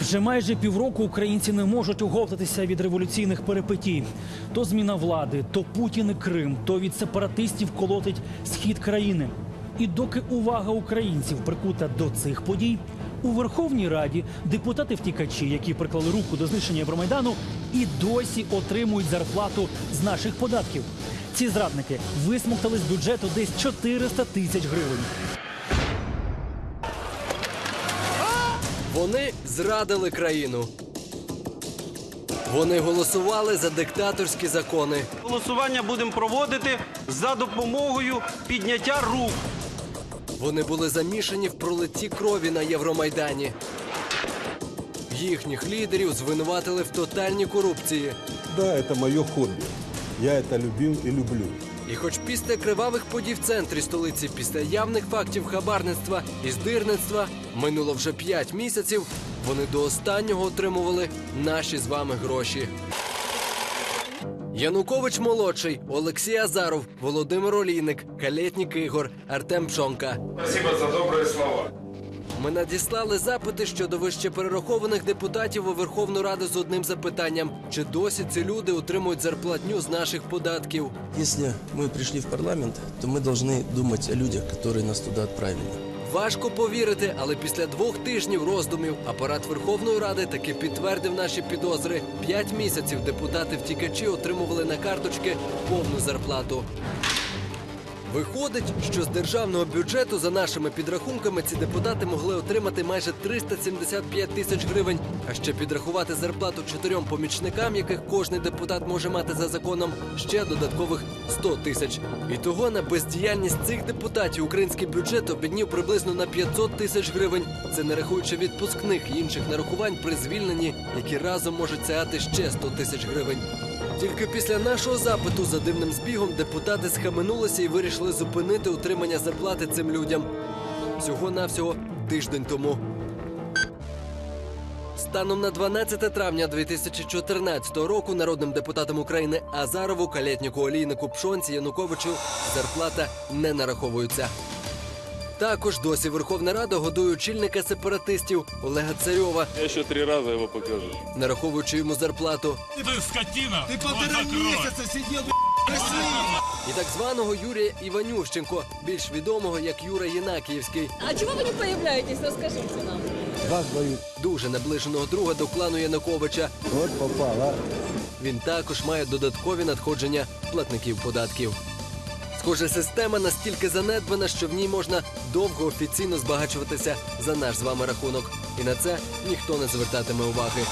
Вже майже півроку українці не можуть оговтатися від революційних перипетій. То зміна влади, то Путін і Крим, то від сепаратистів колотить схід країни. І доки увага українців прикута до цих подій, у Верховній Раді депутати втікачі, які приклали руку до знищення Євромайдану, і досі отримують зарплату з наших податків. Ці зрадники висмоктали з бюджету десь 400 тисяч гривень. Вони зрадили країну. Вони голосували за диктаторські закони. Голосування будемо проводити за допомогою підняття рук. Вони були замішані в пролитті крові на Євромайдані. Їхніх лідерів звинуватили в тотальній корупції. Да, это мое хобби. Я это любил и люблю. І хоч після кривавих подій в центрі столиці, після явних фактів хабарництва і здирництва минуло вже 5 місяців, вони до останнього отримували наші з вами гроші. Янукович молодший, Олексій Азаров, Володимир Олійник, Калєтнік Ігор, Артем Пшонка. Спасибо за добрые слова. Ми надіслали запити щодо вище перерахованих депутатів у Верховну Раду з одним запитанням: чи досі ці люди отримують зарплатню з наших податків? Если мы пришли в парламент, то мы должны думать о людях, которые нас туда отправили. Важко повірити, але після двох тижнів роздумів апарат Верховної Ради таки підтвердив наші підозри. П'ять місяців депутати втікачі отримували на карточки повну зарплату. Виходить, що з державного бюджету за нашими підрахунками ці депутати могли отримати майже 375 тисяч гривень, а ще підрахувати зарплату чотирьом помічникам, яких кожний депутат може мати за законом, ще додаткових 100 тисяч. І того на бездіяльність цих депутатів український бюджет обіднів приблизно на 500 тисяч гривень. Це не рахуючи відпускних і інших нарахувань при звільненні, які разом можуть сягати ще 100 тисяч гривень. Тільки після нашого запиту за дивним збігом депутати схаменулися і вирішили зупинити утримання зарплати цим людям. Всього навсього тиждень тому. Станом на 12 травня 2014 року народним депутатам України Азарову, Калєтніку, Олійнику, Пшонці, Януковичу зарплата не нараховується. Також досі Верховна Рада годує очільника сепаратистів Олега Царьова, Я еще три раза его покажу. нараховуючи йому зарплату. Ты скотина! Ты полтора месяца сидел, і так званого Юрія Іванющенко, більш відомого як Юра Єнакіївський, А чего вы не появляетесь? Расскажите нам. Вас боюсь. дуже наближеного друга до клану Януковича. Вот попал, а. Він також має додаткові надходження платників податків. Схоже, система настільки занедбана, що в ній можна довго офіційно збагачуватися за наш з вами рахунок. І на це ніхто не звертатиме уваги.